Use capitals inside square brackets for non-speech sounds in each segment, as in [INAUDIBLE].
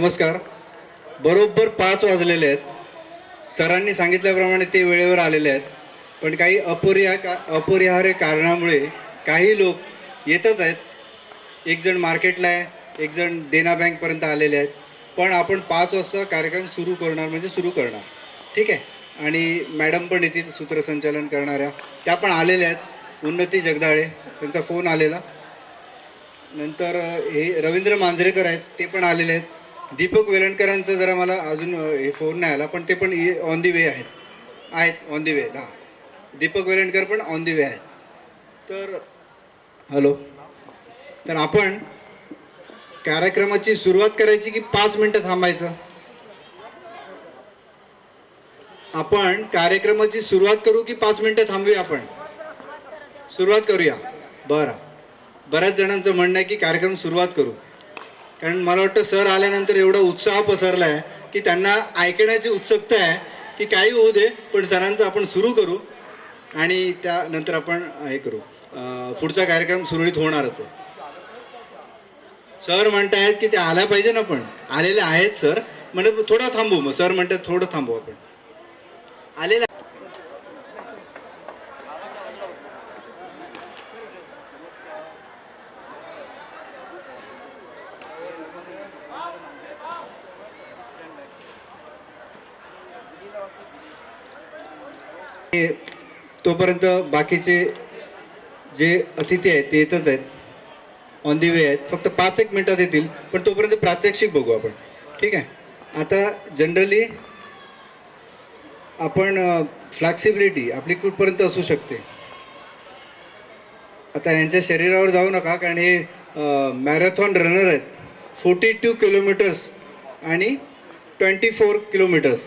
नमस्कार. बरोबर पाच वाजलेले आहेत. सरांनी सांगितल्याप्रमाणे ते वेळेवर आलेले आहेत. पण काही अपरिहा का अपरिहार्य कारणामुळे काही लोक येतच आहेत. एकजण मार्केटला आहे एकजण देना बँकपर्यंत आलेले आहेत. पण आपण पाच वाजता कार्यक्रम सुरू करणार म्हणजे सुरू करणार. ठीक आहे? आणि मॅडम पण येतील सूत्रसंचालन करणाऱ्या. त्या पण आलेल्या आहेत. उन्नती जगदाळे त्यांचा फोन आलेला. नंतर हे रवींद्र मांजरेकर आहेत ते पण आलेले आहेत. दीपक वेलणकरांचं जरा मला अजून हे फोन नाही आला पण ते पण ऑन दी वे आहेत. आहेत ऑन दी वे आहेत हां. दीपक वेलणकर पण ऑन दी वे आहेत. तर हॅलो. तर आपण कार्यक्रमाची सुरुवात करायची की पाच मिनटं थांबायचं? आपण कार्यक्रमाची सुरुवात करू की पाच मिनटं थांबूया आपण? सुरुवात करूया. बरं. बऱ्याच जणांचं म्हणणं आहे की कार्यक्रम सुरुवात करू. कारण मला वाटतं सर आल्यानंतर एवढा उत्साह पसरला आहे की त्यांना ऐकण्याची उत्सुकता आहे की काही होऊ दे पण सरांचं आपण सुरू करू आणि त्यानंतर आपण हे करू. पुढचा कार्यक्रम सुरळीत होणारच आहे सर म्हणतायत की ते आल्या पाहिजे ना पण. आलेले आहेत सर. म्हणजे थोडं थांबू मग. सर म्हणतात थोडं थांबू आपण. आलेलं तोपर्यंत बाकीचे जे अतिथी आहेत ते येतच आहेत. ऑन दी वे आहेत. फक्त पाच एक मिनिटात येतील पण तोपर्यंत प्रात्यक्षिक बघू आपण. ठीक आहे? आता जनरली आपण फ्लॅक्सिबिलिटी आपली कुठपर्यंत असू शकते? आता यांच्या शरीरावर जाऊ नका कारण हे मॅरेथॉन रनर आहेत. फोर्टी टू किलोमीटर्स आणि twenty four kilometres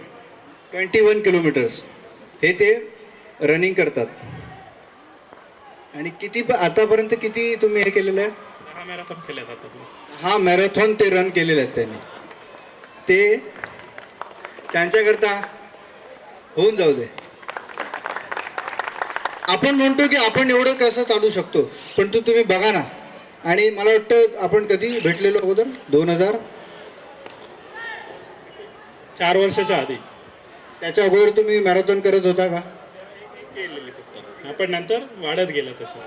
twenty one kilometres हे ते रनिंग करतात. आणि किती आतापर्यंत किती तुम्ही हे केलेलं आहे? हा मॅरेथॉन तुम्ही. हा मॅरेथॉन ते रन केलेले आहेत त्यांनी. ते त्यांच्याकरता होऊन जाऊ दे. आपण म्हणतो की आपण एवढं कसं चालू शकतो पण तू तुम्ही बघा ना. आणि मला वाटतं आपण कधी भेटलेलो अगोदर? दोन हजार? चार वर्षाच्या आधी. त्याच्या अगोदर तुम्ही मॅरेथॉन करत होता का? आपण नंतर वाढत गेलं तसं.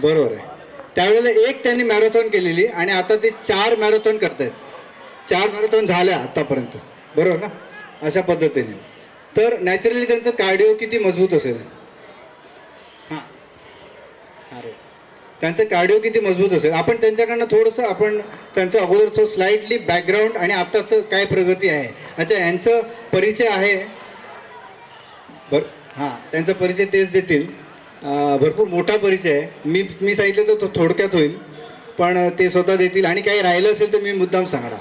बरोबर आहे. त्यावेळेला एक त्यांनी मॅरेथॉन केलेली आणि आता ते चार मॅरेथॉन करतायत. चार मॅरेथॉन झाल्या आतापर्यंत. बरोबर ना? अशा पद्धतीने. तर नॅचरली त्यांचं कार्डिओ किती मजबूत असेल? हां. अरे त्यांचं कार्डिओ किती मजबूत असेल? आपण त्यांच्याकडनं थोडंसं आपण त्यांचं अगोदरचं स्लाइटली बॅकग्राऊंड आणि आत्ताचं काय प्रगती आहे? अच्छा यांचं परिचय आहे? बरं. हां त्यांचा परिचय तेच देतील. भरपूर मोठा परिचय आहे. मी मी सांगितलं तर तो थोडक्यात होईल पण ते स्वतः देतील. आणि काही राहिलं असेल तर मी मुद्दाम सांगणार.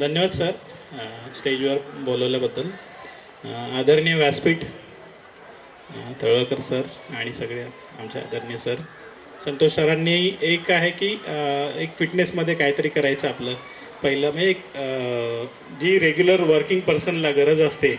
धन्यवाद सर. स्टेजवर बोलवल्याबद्दल. आदरणीय व्यासपीठ अं, तळवळकर सर आणि सगळे आमचे आदरणीय सर. संतोष सरांनी एक आहे की एक फिटनेसमध्ये काहीतरी करायचं आपलं. पहिलं म्हणजे एक जी रेग्युलर वर्किंग पर्सनला गरज असते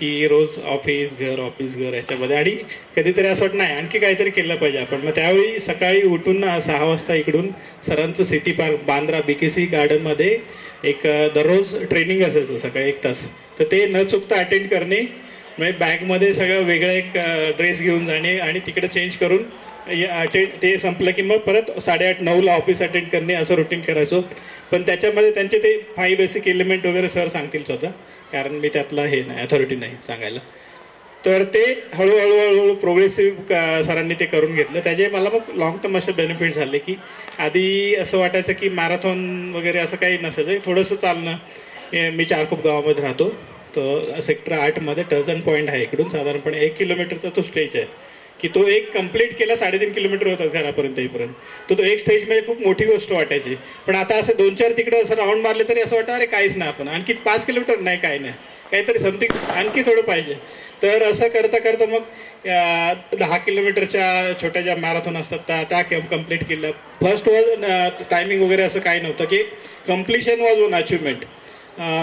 की रोज ऑफिस घर ऑफिस घर याच्यामध्ये. आणि कधीतरी असं वाटत नाही आणखी काहीतरी केलं पाहिजे आपण. मग त्यावेळी सकाळी उठून ना सहा वाजता इकडून सरांचं city park Bandra B K C गार्डनमध्ये एक दररोज ट्रेनिंग असायचं सकाळी एक तास. तर ते न चुकता अटेंड करणे म्हणजे बॅगमध्ये सगळं वेगळं एक ड्रेस घेऊन जाणे आणि तिकडे चेंज करून अटेंड ते संपलं की मग परत साडेआठ नऊला ऑफिस अटेंड करणे असं रुटीन करायचो. पण त्याच्यामध्ये त्यांचे ते फाय बेसिक एलिमेंट वगैरे सर सांगतील स्वतः. कारण मी त्यातला हे नाही अथॉरिटी नाही सांगायला. तर ते हळूहळू हळूहळू प्रोग्रेसिव्ह सरांनी ते करून घेतलं. त्याचे मला मग लॉंग टर्म असे बेनिफिट झाले की आधी असं वाटायचं की मॅरेथॉन वगैरे असं काही नसायचं. थोडंसं चालणं मी मी चारकोप गावामध्ये राहतो. तर सेक्टर आठमध्ये टर्जन पॉईंट आहे इकडून. साधारणपणे एक किलोमीटरचा तो स्टेज आहे. की तो एक कंप्लीट केला साडेतीन किलोमीटर होतात घरापर्यंत येईपर्यंत. तर तो एक स्टेज म्हणजे खूप मोठी गोष्ट वाटायची. पण आता असं दोन चार तिकडं असं राऊंड मारले तरी असं वाटतं अरे काहीच नाही आपण. आणखी पाच किलोमीटर नाही काय नाही. काहीतरी समथिंग आणखी थोडं पाहिजे. तर असं करता करता मग दहा किलोमीटरच्या छोट्या ज्या मॅरेथॉन असतात त्या त्या कंप्लीट केलं. फर्स्ट वॉज टायमिंग वगैरे असं काही नव्हतं की कम्प्लिशन वॉज वन अचिव्हमेंट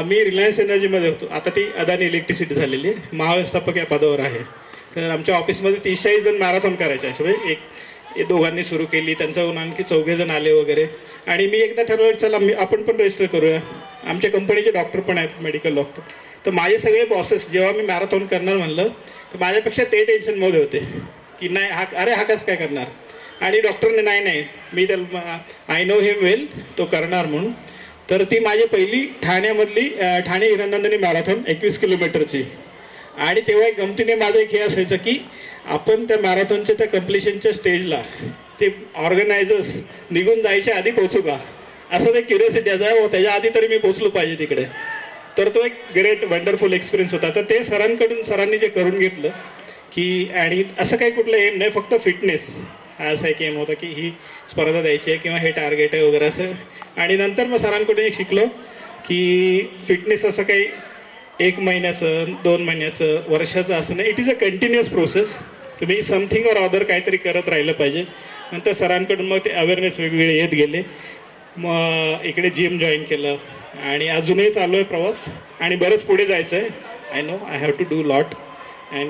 मी रिलायन्स एनर्जीमध्ये होतो. आता ती अदानी इलेक्ट्रिसिटी झालेली महाव्यवस्थापक या पदावर आहे. तर आमच्या ऑफिसमध्ये तीस चाळीस जण मॅरेथॉन करायचे असे. म्हणजे एक हे दोघांनी सुरू केली त्यांच्याहून आणखी चौघेजण आले वगैरे. आणि मी एकदा ठरवलं चला मी आपण पण रजिस्टर करूया. आमच्या कंपनीचे डॉक्टर पण आहेत मेडिकल डॉक्टर तर माझे सगळे बॉसेस जेव्हा मी मॅरेथॉन करणार म्हणलं तर माझ्यापेक्षा ते टेन्शनमध्ये होते. की नाही हा अरे हा कसं काय करणार? आणि डॉक्टरने नाही नाही मी त्याला आय नो हिम वेल तो करणार म्हणून. तर ती माझी पहिली ठाण्यामधली ठाणे हिरनंदनी मॅरेथॉन एकवीस किलोमीटरची. आणि तेव्हा एक गमतीने माझं एक हे असायचं की आपण त्या मॅरेथॉनच्या त्या कम्प्लिशनच्या स्टेजला ते ऑर्गनायझर्स निघून जायच्या आधी पोचू का? असं ते क्युरियोसिटी आहे "हो, त्याच्या आधी तरी मी पोचलो पाहिजे तिकडे. तर तो एक ग्रेट वंडरफुल एक्सपिरियन्स होता. तर ते सरांकडून सरांनी जे करून घेतलं की आणि असं काही कुठलं एम नाही फक्त फिटनेस हा असा एक एम होता की ही स्पर्धा द्यायची आहे किंवा हे टार्गेट आहे वगैरे असं. आणि नंतर मग सरांकडून एक शिकलो की फिटनेस असं काही एक महिन्याचं दोन महिन्याचं वर्षाचं असं नाही. It is a continuous process तुम्ही समथिंग ऑर अदर काहीतरी करत राहिलं पाहिजे. नंतर सरांकडून मग ते अवेअरनेस वेगवेगळे येत गेले. मग इकडे जिम जॉईन केलं. आणि अजूनही चालू आहे प्रवास. आणि बरंच पुढे जायचं आहे. I know I have to do lot and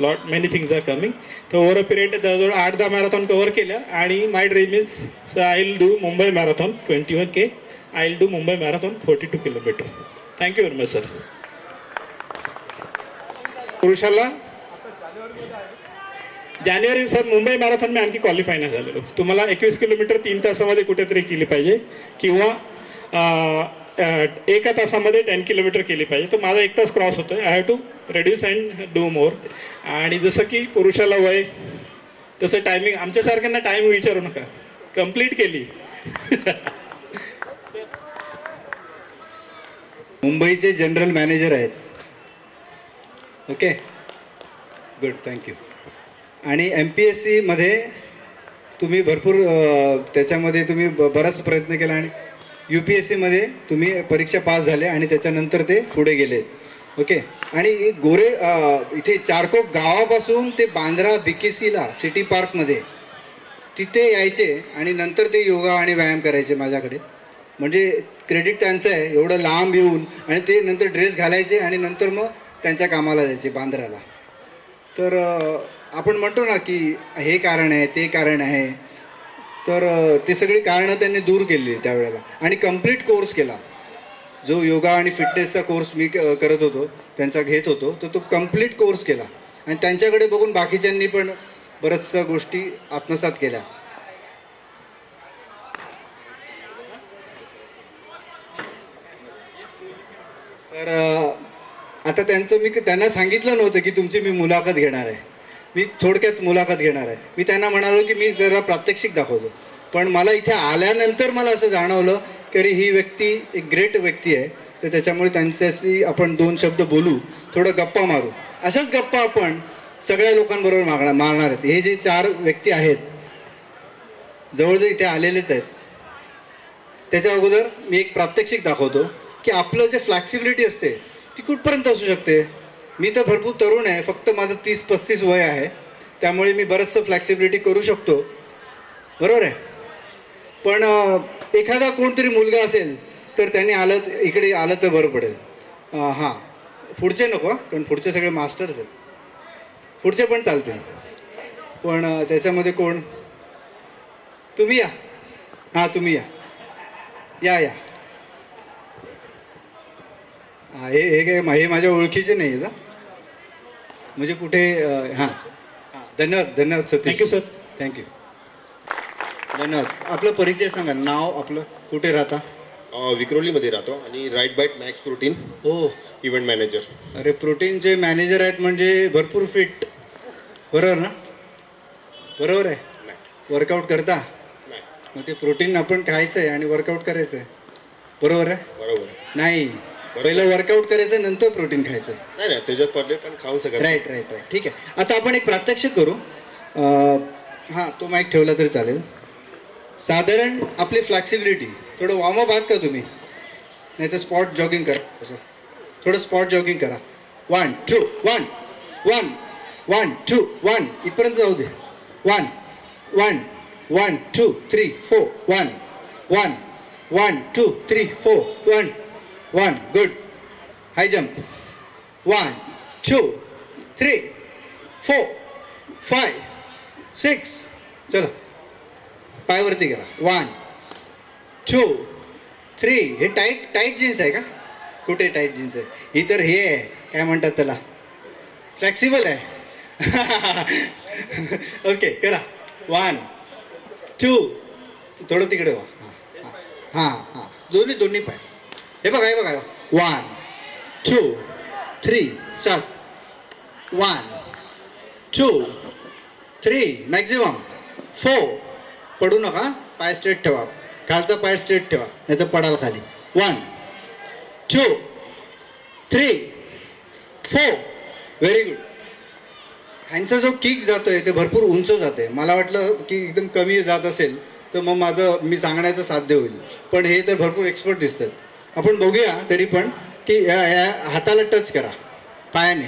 lot many things are coming तर ओवर अ पिरियड जवळजवळ आठ दहा मॅरेथॉन कवर केल्या. आणि my dream is I will do Mumbai marathon twenty one K I will do Mumbai marathon forty two kilometre thank you very much sir पुरुषाला? जानेवारी sir Mumbai marathon मी आणखी qualify नाही झालेलो. तुम्हाला एकवीस किलोमीटर तीन तासामध्ये कुठेतरी केली पाहिजे किंवा एका तासामध्ये टेन किलोमीटर केली पाहिजे. तर माझा एक तास क्रॉस होतो I have to reduce and do more आणि जसं की पुरुषाला वय तसं टायमिंग आमच्यासारख्यांना टाईम विचारू नका. कंप्लीट केली. मुंबईचे जनरल मॅनेजर आहेत. ओके गुड थँक्यू आणि एम पी एस सीमध्ये तुम्ही भरपूर त्याच्यामध्ये तुम्ही ब बराच प्रयत्न केला आणि यू पी एस सीमध्ये तुम्ही परीक्षा पास झाले आणि त्याच्यानंतर ते पुढे गेले. ओके आणि गोरे इथे चारकोप गावापासून ते बांद्रा बी के सीला सिटी पार्कमध्ये तिथे यायचे आणि नंतर ते योगा आणि व्यायाम करायचे माझ्याकडे. म्हणजे क्रेडिट त्यांचं आहे एवढं लांब येऊन आणि ते नंतर ड्रेस घालायचे आणि नंतर मग त्यांच्या कामाला जायचे बांद्र्याला तर आपण म्हणतो ना की हे कारण आहे ते कारण आहे. तर ते सगळी कारणं त्यांनी दूर केली त्यावेळेला आणि कंप्लीट कोर्स केला. जो योगा आणि फिटनेसचा कोर्स मी क- करत होतो त्यांचा घेत होतो तर तो कंप्लीट कोर्स केला. आणि त्यांच्याकडे बघून बाकीच्यांनी पण बऱ्याचशा गोष्टी आत्मसात केल्या. तर आता त्यांचं मी त्यांना सांगितलं नव्हतं की तुमची मी मुलाखत घेणार आहे. मी थोडक्यात मुलाखत घेणार आहे. मी त्यांना म्हणालो की मी जरा प्रात्यक्षिक दाखवतो. पण मला इथे आल्यानंतर मला असं जाणवलं की अरे ही व्यक्ती एक ग्रेट व्यक्ती आहे. तर त्याच्यामुळे त्यांच्याशी आपण दोन शब्द बोलू थोडं गप्पा मारू. अशाच गप्पा आपण सगळ्या लोकांबरोबर मागणार मारणार आहेत. हे जे चार व्यक्ती आहेत जवळजवळ इथे आलेलेच आहेत. त्याच्या अगोदर मी एक प्रात्यक्षिक दाखवतो की आपलं जे फ्लॅक्सिबिलिटी असते ती कुठपर्यंत असू शकते? मी तर भरपूर तरुण आहे फक्त माझं तीस पस्तीस वय आहे. त्यामुळे मी बरंचसं फ्लॅक्सिबिलिटी करू शकतो. बरोबर आहे? पण एखादा कोणतरी मुलगा असेल तर त्याने आलं इकडे आलं तर बरं पडेल. हां. पुढचे नको कारण पुढचे सगळे मास्टर्स आहेत. पुढचे पण चालते पण त्याच्यामध्ये कोण? तुम्ही या. हां तुम्ही या. या या. हा, हे हे काय हे माझ्या ओळखीचे नाही आहेत हं. म्हणजे कुठे अं, हां. हां धन्यवाद धन्यवाद सतीश. थँक्यू सर थँक्यू धन्यवाद. आपलं परिचय सांगा नाव आपलं कुठे राहता? अ, विक्रोलीमध्ये राहतो आणि राईट बाईट मॅक्स प्रोटीन हो. इव्हेंट मॅनेजर अरे प्रोटीनचे मॅनेजर आहेत म्हणजे भरपूर फिट बरोबर ना? बरोबर आहे? नाही. वर्कआउट करता? नाही. मग ते प्रोटीन आपण खायचं आहे आणि वर्कआउट करायचं आहे बरोबर आहे? बरोबर आहे. नाही. पहिलं वर्कआउट करायचं नंतर प्रोटीन खायचं. नाही नाही त्याच्यात पडले पण खाऊ शकत. राईट राईट राईट ठीक आहे. आता आपण एक प्रात्यक्षिक करू. हां तो माईक ठेवला तरी चालेल. साधारण आपली फ्लॅक्सिबिलिटी थोडं वॉर्मअप आहात का तुम्ही? नाही तर स्पॉट जॉगिंग करा. असं. थोडं स्पॉट जॉगिंग करा. One two one one one two one इथपर्यंत जाऊ दे. One one one two three four one one one two three four one one good high jump one two three four five six चला. पायवरती करा one two three हे tight tight jeans आहे का? कुठे tight jeans आहे? ही तर हे आहे. काय म्हणतात त्याला? फ्लेक्सिबल आहे. [LAUGHS] ओके करा. वन टू थोडं तिकडे वा. हां हां हां. दोन्ही दोन्ही पाय. हे बघा हे बघा one two three start one two three maximum four पडू नका पाय स्ट्रेट ठेवा. खालचा पाय स्ट्रेट ठेवा नाही तर पडाल खाली. One two three four very good ह्यांचा जो किक जातो आहे ते भरपूर उंच जाते मला वाटलं की एकदम कमी जात असेल तर मग माझं मी सांगण्याचं साध्य होईल. पण हे तर भरपूर एक्सपर्ट दिसतात. आपण बघूया तरी पण की या या हाताला टच करा पायाने.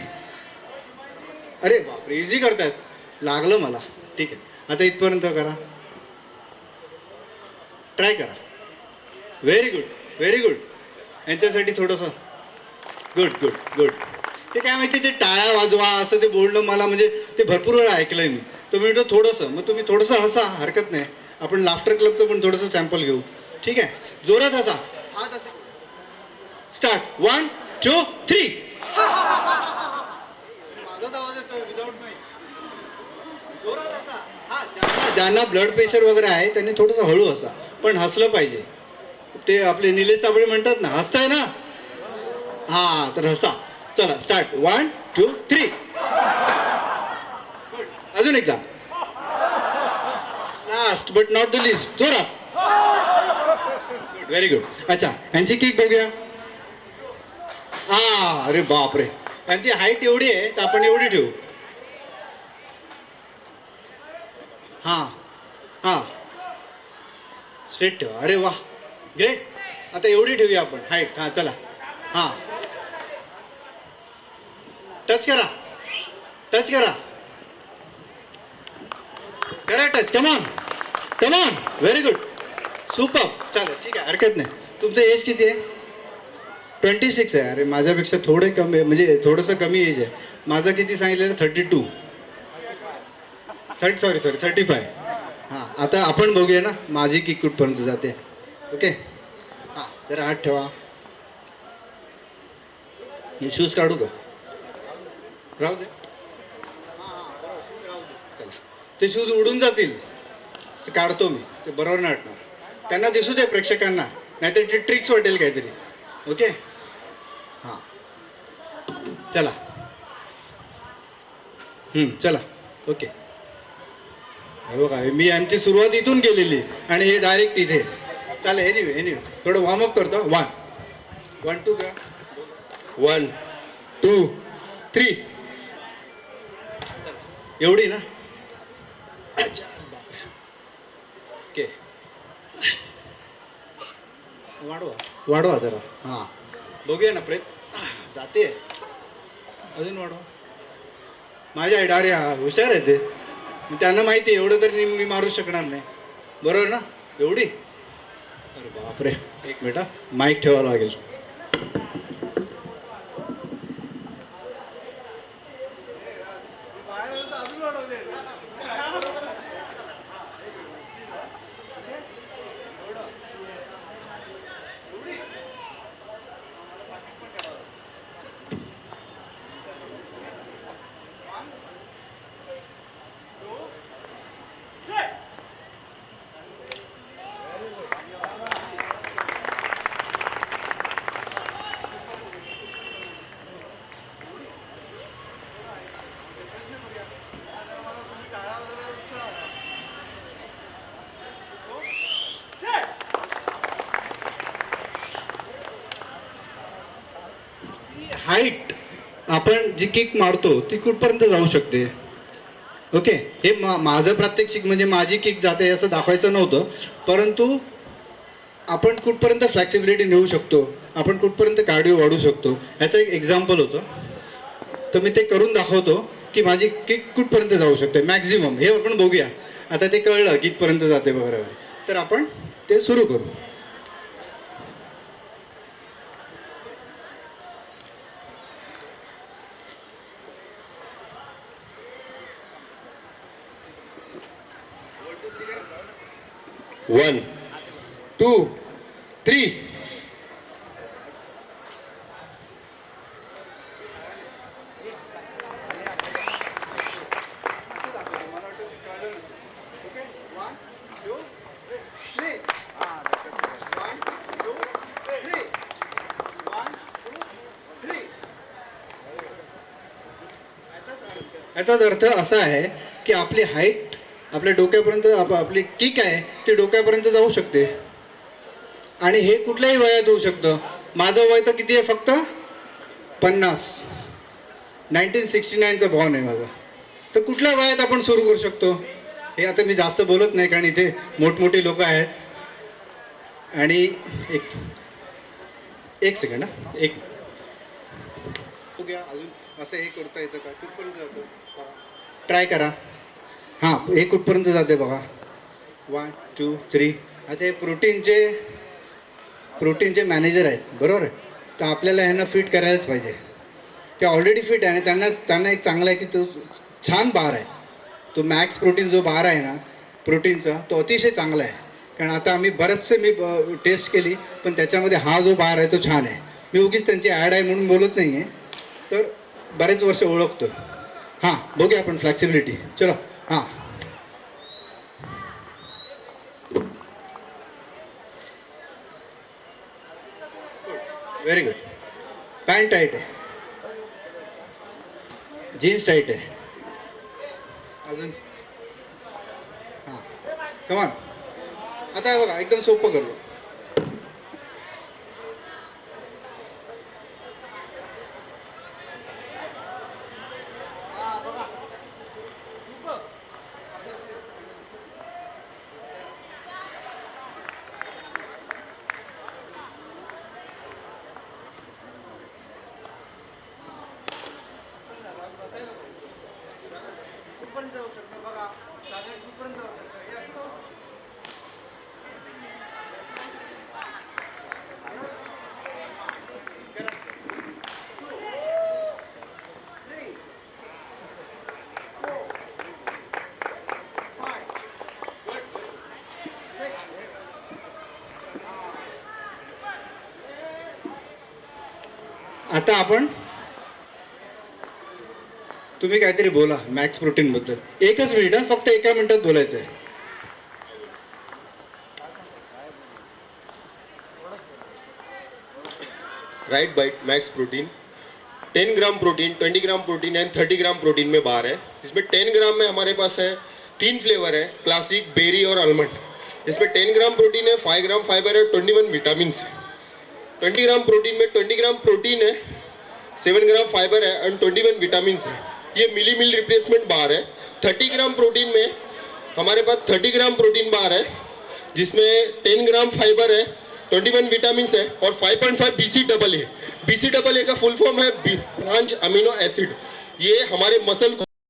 अरे बापरे इझी करतायत. लागलं मला. ठीक आहे. आता इथपर्यंत करा. ट्राय करा. व्हेरी गुड व्हेरी गुड यांच्यासाठी थोडंसं. गुड गुड गुड ते काय माहिती ते टाळ्या वाजवा असं ते बोलणं मला म्हणजे ते भरपूर वेळा ऐकलंय मी. तर मी म्हणतो थोडंसं मग तुम्ही थोडंसं हसा हरकत नाही. आपण लाफ्टर क्लबचं पण थोडंसं सॅम्पल घेऊ. ठीक आहे? जोरात हसा. हात असे स्टार्ट. One two three. ज्यांना ब्लड प्रेशर वगैरे आहे त्यांनी थोडंसं हळू हसा पण हसलं पाहिजे. ते आपले निलेश साबळे म्हणतात ना हसताय ना? हा तर हसा. चला स्टार्ट वन टू थ्री अजून एकदा. Last but not the least जोरात. व्हेरी गुड अच्छा यांची किक बघूया. हा अरे बापरे. त्यांची हाईट एवढी आहे तर आपण एवढी ठेवू. हां हां. स्ट्रेट ठेवा. अरे वा. ग्रेट आता एवढी ठेवूया आपण. हाईट हां चला. हां. टच करा. टच करा. करा touch come on come on very good super चालेल ठीक आहे. हरकत नाही. तुमचं एज किती आहे? ट्वेंटी सिक्स आहे. अरे माझ्यापेक्षा थोडे कमी म्हणजे थोडंसं कमी एज आहे. माझं किती सांगितलेलं? Thirty two. Thirty sorry sorry thirty five. हां आता आपण बघूया ना माझी किक कुठपर्यंत जाते. ओके? हां जरा हात ठेवा. मी शूज काढू का? राहू दे. हां, चला. ते शूज उडून जातील. ते काढतो मी. ते बरोबर नाही वाटणार. त्यांना दिसू दे प्रेक्षकांना. नाहीतर ते ट्रिक्स वाटेल काहीतरी. ओके? चला. हम्म, चला. ओके. हे बघा मी आमची सुरुवात इथून केलेली आणि हे डायरेक्ट इथे. चालेल एनिवे एनिवे थोडं वॉर्मअप करतो. वन वन टू का? वन टू थ्री एवढी ना? ओके. वाढवा. वाढवा जरा. हां. बघूया ना प्रयत्न. जाते. अजून वाढवा. माझ्या आयडिया अरे हा हुशार आहे ते. त्यांना माहिती आहे एवढं तरी मी मारू शकणार नाही. बरोबर ना? एवढी? अरे बापरे. एक मिनिट हा. माईक ठेवावं लागेल. हाईट आपण जी किक मारतो ती कुठपर्यंत जाऊ शकते? ओके. हे मा माझं प्रात्यक्षिक म्हणजे माझी किक जाते असं दाखवायचं नव्हतं. परंतु आपण कुठपर्यंत फ्लॅक्सिबिलिटी नेऊ शकतो? आपण कुठपर्यंत कार्डिओ वाढू शकतो? ह्याचं एक एक्झाम्पल होतं. तर मी ते करून दाखवतो की माझी किक कुठपर्यंत जाऊ शकते? मॅक्झिमम हे आपण बघूया. आता ते कळलं कितपर्यंत जाते बरोबर. तर आपण ते सुरू करू. वन टू थ्री याचाच अर्थ असा आहे की आपली हाईट आपल्या डोक्यापर्यंत आप आपली किक आहे ती डोक्यापर्यंत जाऊ शकते. आणि हे कुठल्याही वयात होऊ शकतं. माझं वय तर किती आहे फक्त? पन्नास. नाईन्टीन सिक्स्टी नाईनचा बॉर्न आहे माझा. तर कुठल्या वयात आपण सुरू करू शकतो? हे आता मी जास्त बोलत नाही कारण इथे मोठमोठी लोक आहेत. आणि एक एक सेकंड ना एक. अजून असं हे करता येतं का? कुठपर्यंत जातो. ट्राय करा. हां हे कुठपर्यंत जाते बघा. वन टू थ्री अच्छा हे प्रोटीनचे प्रोटीनचे मॅनेजर आहेत बरोबर? तर आपल्याला ह्यांना फिट करायलाच पाहिजे. ते ऑलरेडी फिट आहे आणि त्यांना त्यांना एक चांगला आहे की तो छान बार आहे. तो मॅक्स प्रोटीन जो बार आहे ना प्रोटीनचा तो अतिशय चांगला आहे. कारण आता आम्ही बरेचसे मी टेस्ट केली पण त्याच्यामध्ये हा जो बार आहे तो छान आहे. मी उगीच त्यांची ॲड आहे म्हणून बोलत नाही आहे तर बरेच वर्ष ओळखतो हां बघूया आपण फ्लेक्सिबिलिटी चला. हां. व्हेरी गुड पॅन्ट टाईट आहे. जीन्स टाईट आहे. अजून? हां. कमान आता हे बघा एकदम सोपं करू. आता आपण? तुम्ही काहीतरी बोला मॅक्स प्रोटीन बद्दल. एकच मिनिट फक्त एका मिनिटात बोलायचं आहे Right Bite Max Protein 10 gram protein 20 gram protein and 30 gram protein में बार है। इसमें 10 ग्राम में हमारे पास है, तीन फ्लेवर है क्लासिक बेरी और आलमंड इसमें 10 ग्राम प्रोटीन है 5 ग्राम फाइबर है 21 विटामिन है। 20 ग्राम प्रोटीन में 20 ग्राम प्रोटीन है 7 ग्राम फाइबर है एंड 21 विटामिन है। ये मिली मिल रिप्लेसमेंट बार है। 30 ग्राम प्रोटीन में हमारे पास 30 ग्राम प्रोटीन बार है, जिसमें टेन ग्राम फाइबर है 21 विटामिन है और five point five B C double A B C double A का फुल फॉर्म है ब्रांच अमीनो एसिड ये हमारे मसल को